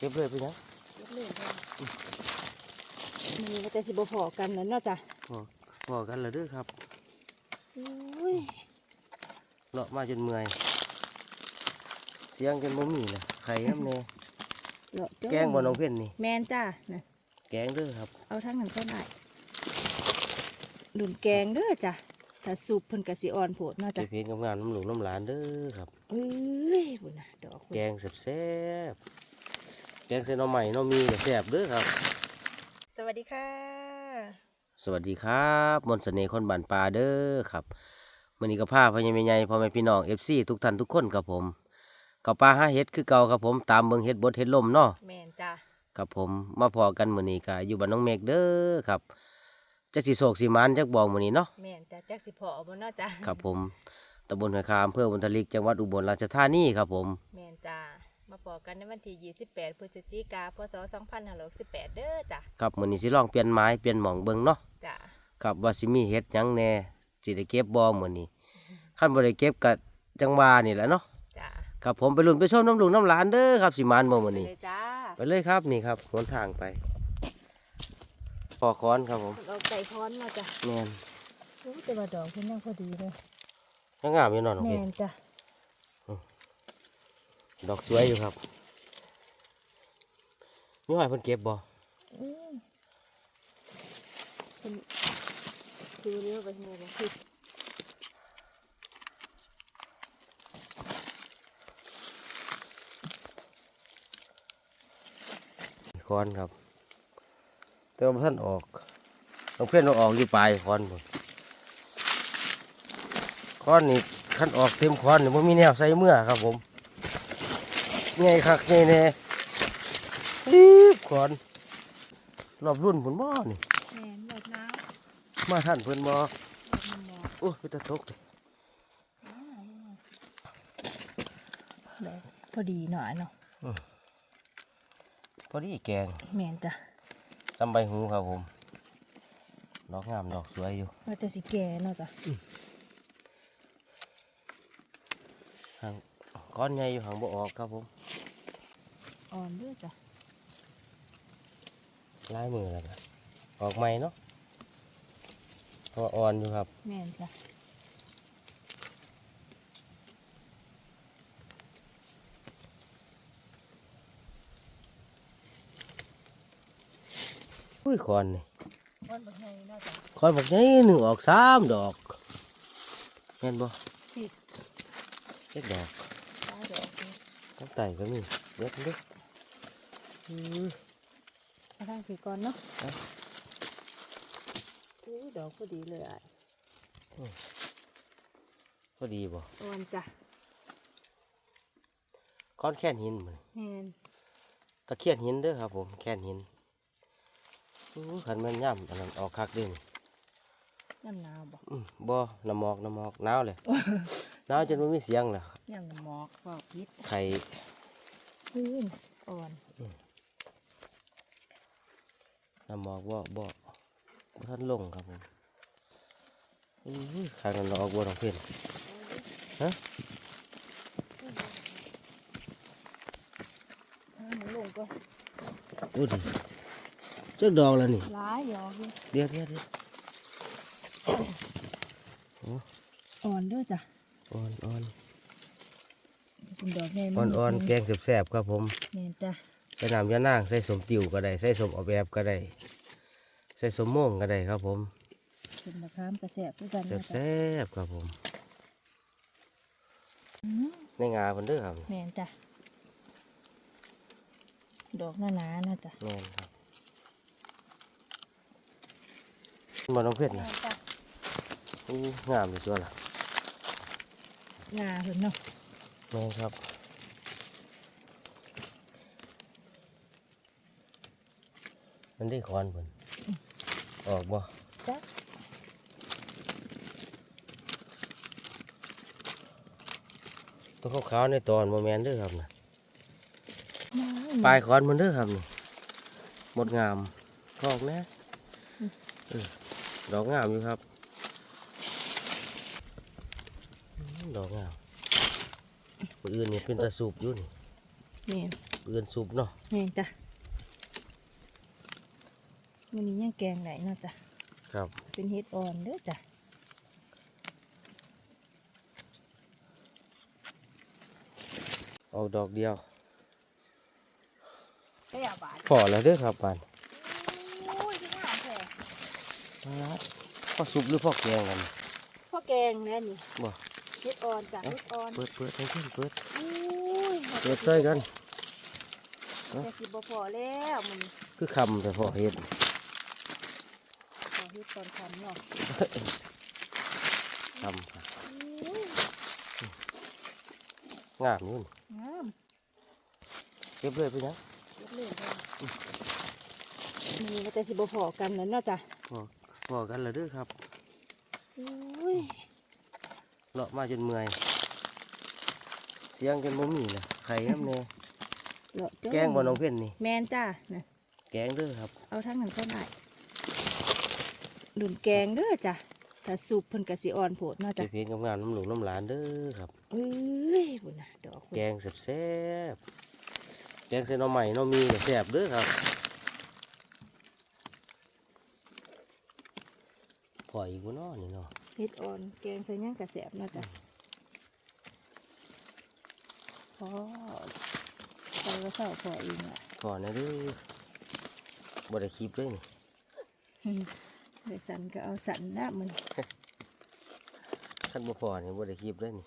เก็บเลยไปยังเก็บเลยเลยมันก็จะสิบ่พอกันแล้วเนาะจ้ะพอพอกันแล้วเด้อครับอุ้ยเลาะมาจนเมื่อย เสียงจนบ่มีเลยไข่น้ำแน่เลาะจ้ะแกงบ่น้องเพ่นนี่ แมนจ้ะนะแกงเด้อครับ เอาทั้งนั้นก็ได้ดุนแกงเด้อจ้ะถ้าสุปเพิ่นก็สิอ่อนโพดเนาะเก็จ้ะบเพลงงามๆน้ำหลวงน้ำหลานเด้อครับเอ้ยบุญนะดอกแกงแซ่บๆ แกงเส้นหน่อใหม่น้อมีก็แซ่บเด้อครับ สวัสดีค่ะ สวัสดีครับมนต์เสน่ห์คนบ้านป่าเด้อครับมื้อนี้ก็พาพ่อใหญ่แม่ใหญ่พ่อแม่พี่น้อง FC ทุกท่านทุกคนครับผมกับปลาหาเฮ็ดคือเก่าครับผมตามเบิ่งเฮ็ดบดเฮ็ดลมเนาะแมนจ้ะครับผมมาพอกันมื้อนี้ก็อยู่บ้านน้องเมฆเด้อครับจักสิโศกสิหมานจักบอกมื้อนี้เนาะแมนจ้ะจักสิพอบ่เนาะจ้ะครับผมตำบลหอยคามอำเภอบุญทลิกจังหวัดอุบลราชธานีครับผมแมนจ้ะ มาพอกันในวันที่ 28 พฤศจิกายนพศ2568เด้อจ้ะครับมื้อนี้สิลองเปลี่ยนไม้เปลี่ยนหม่องเบิ่งเนาะจ้ะครับว่าสิมีเฮ็ดหยังแหน่สิได้เก็บบ่มื้อนี้คันบ่ได้เก็บก็จังว่านี่แหละเนาะจ้ะครับผมไปลุ้นไปชมน้ำลุงน้ำหลานเด้อครับสิหมานบ่มื้อไปนี้เลยจ้าไปเลยครับนี่ครับหนทางไปปอค้อนครับผมเอาไก่ค้อนมาจ้ะแม่นโอ้แต่ว่าดอกเพิ่นยังพอดีเลยยังงามอยู่เนาะน้องแมเพชรนจ้ะ ดอกสวยอยู่ครับมีหอยเพิ่นเก็บบ่อืมเพิ่นซื้อเรือไปเมื่อไหร่คือคอนครับ แต่ว่าท่านออกน้องเพื่อนเอาออกอยู่ปลายคอนพุ่คอนนี่ขั้นออกเต็มคอนนี่บ่มีแนวใส่เมื่อครับผม ไงคักไงแน่รีบค้อนรอบรุ่นพุ่นบ่นี่แมนหมดน้มาท่านเพิ่นบ่ำมันหมอกโอ้ยไปตะตกเลยได้พอดีหน่อยเนาะพอดีแกงแมนจ้ะซ้ำใบหูครับผมดอกงามดอกสวยอยู่ว่าแต่สิแก่เนาะจ้ะ หาง ก้อนใหญ่อยู่หางบ่ออกครับผมอ่อนเด้วยจ้ะลายมือแล้วครับออกใหม่เนาะเพออ่อนอยู่ครับแมนจ้ะอุ้ยคอนนี่อ่อนบักใหญ่เนาะจ้ะคอนบอกใหญ่หนึ่งออกสามดอกแม่นบ่พี่เจ็ดดอกตาดอก นี่ตั้งไต่ก็มีเด็ดเด้ออื้อมาทางสีก่อนเนาะครับอุ้ยดอกพอดีเลยอะพอดีบ่อ่อนจ้ะก้อนแค่นหินมันแมนตะเคียนหินเด้อครับผมแค่นหินอู้ขันแม่นย่ำอันนั้นออกคักเด้นี่น้ำหนาวบ่อืมบ่น้ำหมอกน้ำหมอกหนาวเลย หนาวจนไม่มีเสียงแล้วย่ำน้ำหมอกฟอกพิษไข่พื้นอ่อนน้ำหมอกบ่บ่บ่ท่านลงครับผมอื้อข้างนั้นเราออกบัวทองเพียนฮะอ่าหนูลงก็อู้ดิเจ้าดอกแล้วนี่ร้ายยอกเลยเดี๋ยวเดี๋ยวเดี๋ยวอ่อนเด้วยจ้ะ อ่อนอ่อนเป็นดอกใหญ่อ่อนอ่อนแกงแซ่บๆครับผมแมนจ้ะใส่น้ำยานางใส่สมติวก็ได้ใส่สมออกแบบก็ได้ใส่สมโม่งก็ได้ครับผมเป็นมะขามกระแสบด้วยกันแซ่นะบจ้ะแซ่บๆครับผมอืมในงาเพิ่นเด้อครับแมนจ้ะดอกหนาๆนะจ้ะแม่นครับมันต้องเผ็ดแมนะนจ้ะอู้งามเลยตัวล่ะ งาเพิ่นเนาะแม่นครับมันได้คอนเพิ่นออกบ่จ้ะตัวขาวๆในตอนโมแมนเด้อครับนะมาปลายคอนมันเด้อครับนี่หมดงามออกนะเออดอกงามอยู่ครับอืม ดอกงามมืออื่นนี่เป็นตะสูบอยู่นี่แม่นมือื่นซุปเนาะแม่นจ้ะวันนี้ยังแกงไหนเนาะจ้ะครับ เป็นเฮ็ดอ่อนเด้อจ้ะออกดอกเดียวก็อย่าบาดพอแล้วเด้อครับบานโอ้ยที่งามแท้พ่อซุปหรือพ่อแกงกันพ่อแกงแน่นี่บ่ เฮ็ดอ่อนจ้ะเฮ็ดอ่อนเปิดเปิดให้ขึ้นเปิดโอ้ยเปิดใส่กันแต่สิบ่พอแล้วมันคือคำแต่พ่อเฮ็ดพอเฮ็ดตอนคำเนาะคำครับโอ้ยงามนี่งามเก็บเลยไปยังเฮ็ดเลยจ้ะนี่ก็แต่สิบ่พอกันแล้วเนาะจ้ะพอกันแล้วเด้อครับโอ้ย เลาะมาจนเมื่อย เสียงจนบ่มีนะไข่น้ำแน่เลาะจ้ะแกงบ่น้องเพ่นนี่ แม่นจ้ะนะแกงเด้อครับ เอาทั้งนั้นก็ได้ดุนแกงเด้อจ้ะถ้าสุปเพิ่นก็สิอ่อนโพดเนาะไปจ้ะเพียนกับงานน้ำหลวงน้ำหลานเด้อครับ เอ้ยบุญนะดอกแกงแซ่บๆแกงใส่หน่อใหม่น่อมีก็แซ่บเด้อครับขออีกบ่เนาะนี่เนาะ เฮ็ดอ่อน แกงใส่หยังกระแสบเนาะจ้ะพอไปก็เศร้าพอเองอะขอหนะเด้อบ่ได้คลิปเลยนี่อืมเดี๋ยวสันก็เอาสันนะมันท่านบ่พอนี่บ่ได้คลิปเลยนี่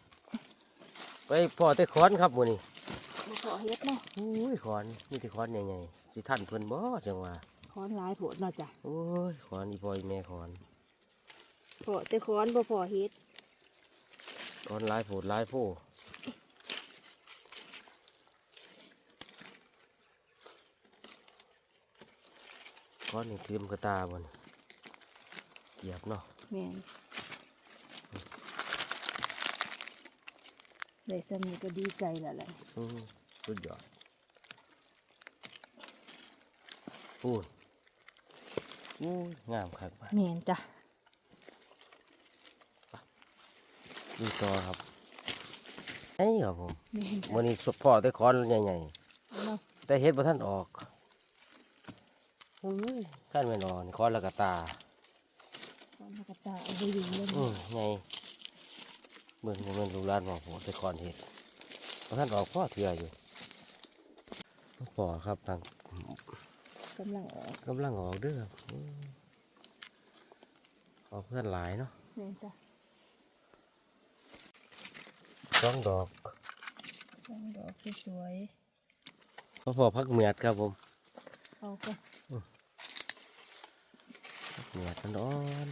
ไปพอแต่ขอนครับมื้อนี้บ่พอเฮ็ดเนาะอุ้ยขอนมีแต่ขอนใหญ่ๆสิทันเพิ่นบ่จังว่าค้อนหลายโพดเนาะจ้ะโอ้ยขอนอีพ่ออีแม่ขอน พอแต่ค้อนบ่พอเฮ็ดขอนหลายโพดหลายโพขอนนี่เตรียมกระตาบ่นเกียบเนาะแม่นได้สำนีก็ดีใจแล้วแหละอือสุดยอดพูดอู้ยงามคักไปแม่นจ้ะ ดูต่อครับไอ้ครับผมแม่นจ้ะวันนี้สุดพ่อแต่ขอนใหญ่เนาะๆแต่เฮ็ดบ่ท่านออกอุ้ยท่านไม่นอนขอนและกะตาค้อนแล้วก็ตาเอาไปยิงเลยอืมไงเบิ่งมันลูกหลานบอกผมแต่ขอนเฮ็ดบ่ท่านออกพ่อเถื่ออยู่พ่อครับทางกำลังออกกำลังออกเด้อครับอืมออกเพื่อนหลายเนาะ แม่นจ้ะ สองดอกสองดอกสวยพ่อพ่อพักเมียดครับผมๆเอาก็พักเมียดมันอ่อน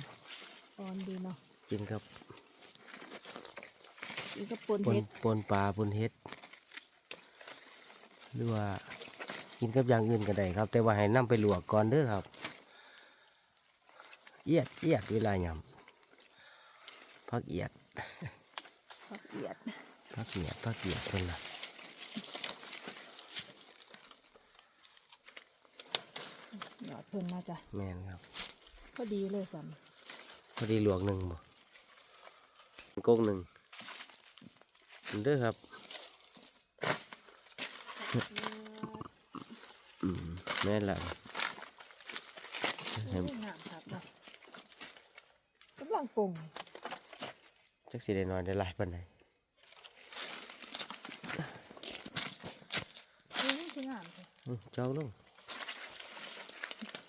อ่อนดีเนาะกินครับอีกก็ปนปนเห็ดปนปลาปนเฮ็ดหรือว่ากินกับอย่างอื่นก็ได้ครับ แต่ว่าให้นํไปลวกก่อนเด้อครับ เอียดเอียดเวลายำพักเอียด ผักเอียดพักเอียดพักเอียดคนละหยอดเพิ่นมาจ้ะแม่นครับพอดีเลยสัมพอดีลวกหนึ่งบ่กงหนึ่งเด้อครับอืมแม่นละโอ้ยงามครับเนาะกำลังปรุง จักสิได้นอนได้หลายปานใดเอ้ยสิงามจ้ะอื้อจองลง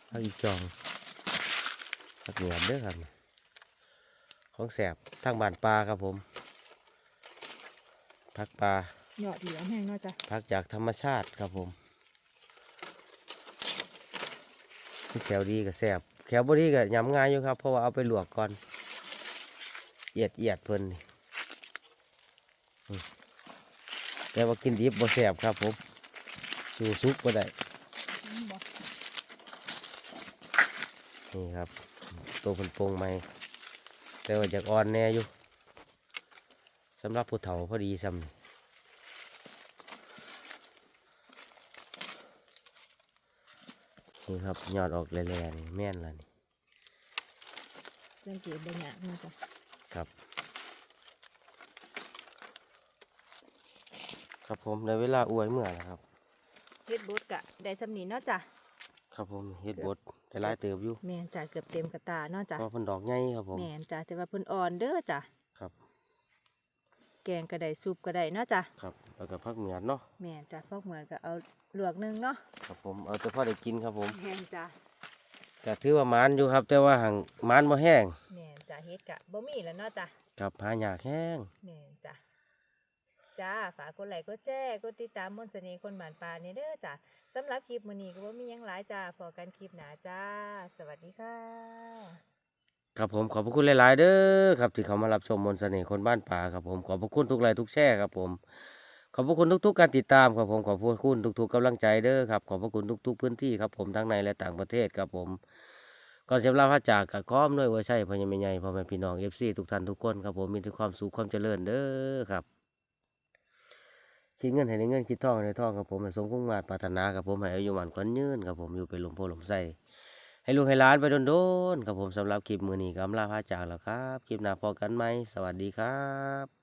เอาอีกจองผักเหนียบเด้อครับ ของแสบทางบ้านปลาครับผมผักปลาหยอดเหลืองแห้งเนาะจ้ะผักจากธรรมชาติครับผมแขวดีกับแสบแขวบ่ดีกับยำง่ายอยู่ครับ เพราะว่าเอาไปลวกก่อน เอียดเอียดเพิ่นนี่แต่ว่ากินดิบบ่แสบครับผมสู่ซุปบ่ได้นี่ครับ ตัวเพิ่นโปงไหมแต่ว่าจากอ่อนแน่อยู่สำหรับผู้เฒ่าพอดีซ้ำนี่ครับยอดออกแล่ๆนี่แม่นล้วนี่สังเกตบางอย่างเนาะจ้ะ ครับ ครับผมในเวลาอวยเมื่อแล้วครับเฮ็ดบดกะได้สำนีเนาะจ้ะครับผมเฮ็ดบดได้หลายเติบอยู่แม่นจ้ะเกือบเต็มกระตาเนาะจ้ะเพราะเพิ่นดอกใหญ่ครับผมแม่นจ้ะแต่ว่าเพิ่นอ่อนเด้อจ้ะครับ แกงก็ได้ซุปก็ได้เนาะจ้ะครับแล้วก็ผักเหมียนเนาะแม่นจ้ะพวกเหมือนก็เอาลวกหนึงเนาะครับผมเอาแต่พอได้กินครับผมแม่นจ้ะ ก็ถือว่าหมานอยู่ครับ แต่ว่าห่างหมานบ่แห้งแม่นจ้ะเฮ็ดกะบ่มีแล้วเนาะจ้ะกับหายากแห้งแม่นจ้ะจ้าฝากกดไลค์กดแชร์กดติดตามมนต์เสน่ห์คนบ้านป่านี่เด้อจ้ะสำหรับคลิปมื้อนี้ก็บ่มีหยังหลายจ้าพอกันคลิปหน้าจ้า สวัสดีค่ะครับผมขอบพระคุณหลาย ๆ เด้อครับที่เขามารับชมมนต์เสน่ห์คนบ้านป่าครับผมขอบพระคุณทุกไลค์ทุกแชร์ครับผม ขอบพระคุณทุกๆ การติดตามครับผมขอบพระคุณทุกๆกำลังใจเด้อครับขอบพระคุณทุก ๆ พื้นที่ครับผมทั้งในและต่างประเทศครับผมก่อนเสียลาพระจากกับก้อมด้วยว่าใช่พ่อยังไม่ใหญ่พ่อแม่พี่น้องเอฟซีทุกท่านทุกคนครับผมมีแต่ความสุขความเจริญเด้อครับคิดเงินให้ได้เงินคิดทองให้ได้ทองครับผมให้สมคุ้มงานปรารถนาครับผมให้อายุหมันขวัญยืนครับผมอยู่เป็นลมโพลมไส้ให้ลูกให้ล้านไปโดนๆครับผมสำหรับคลิปมือนี้ก็อำลาพระจากแล้วครับคลิปหน้าพอกันไหมสวัสดีครับ